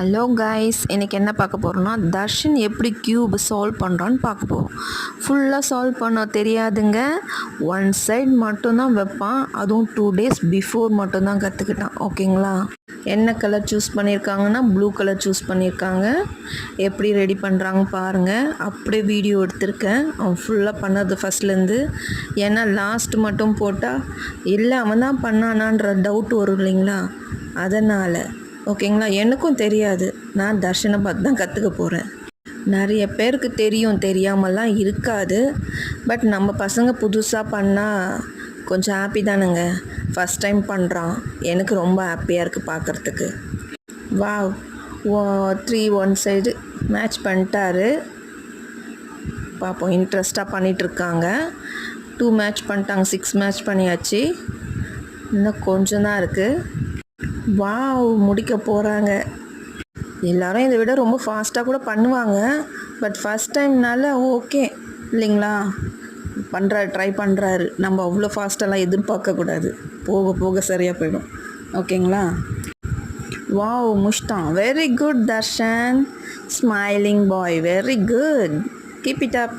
Hello guys இன்றைக்கி என்ன பார்க்க போகிறோம்னா தர்ஷன் எப்படி க்யூப் சால்வ் பண்ணுறான்னு பார்க்க போகிறோம் ஃபுல்லாக சால்வ் பண்ண தெரியாதுங்க. ஒன் சைட் மட்டும்தான் வைப்பான். அதுவும் டூ டேஸ் பிஃபோர் மட்டும்தான் கற்றுக்கிட்டான் ஓகேங்களா என்ன கலர் சூஸ் பண்ணியிருக்காங்கன்னா ப்ளூ கலர் சூஸ் பண்ணியிருக்காங்க எப்படி ரெடி பண்ணுறாங்க பாருங்கள் அப்படியே வீடியோ எடுத்திருக்கேன். அவன் ஃபுல்லாக பண்ணது ஃபஸ்ட்லேருந்து ஏன்னா லாஸ்ட் மட்டும் போட்டால் இல்லை அவன் தான் பண்ணானான்ற டவுட் வரும் இல்லைங்களா? அதனால் ஓகேங்களா? எனக்கும் தெரியாது. நான் தர்ஷனை பார்த்து தான் கற்றுக்க போகிறேன் நிறைய பேருக்கு தெரியும். தெரியாமலாம் இருக்காது. பட் நம்ம பசங்க புதுசாக பண்ணால் கொஞ்சம் ஹாப்பி தானுங்க. ஃபஸ்ட் டைம் பண்ணுறான் எனக்கு ரொம்ப ஹாப்பியாக இருக்குது பார்க்குறதுக்கு wow three one side match பண்ணிட்டாரு. பார்ப்போம் இன்ட்ரெஸ்ட்டாக பண்ணிகிட்ருக்காங்க டூ மேட்ச் பண்ணிட்டாங்க. சிக்ஸ் மேட்ச் பண்ணியாச்சு. இன்னும் கொஞ்சம் தான் இருக்குது வாவ் முடிக்க போகிறாங்க எல்லாரும் இதை விட ரொம்ப ஃபாஸ்ட்டாக கூட பண்ணுவாங்க. பட் ஃபஸ்ட் டைம்னால ஓகே இல்லைங்களா? பண்ணுறாரு ட்ரை பண்ணுறாரு நம்ம அவ்வளோ ஃபாஸ்ட்டெல்லாம் எதிர்பார்க்கக்கூடாது போக போக சரியாக போயிடும். ஓகேங்களா? Wow முஷ்டான். Very good Darshan. Smiling boy very good keep it up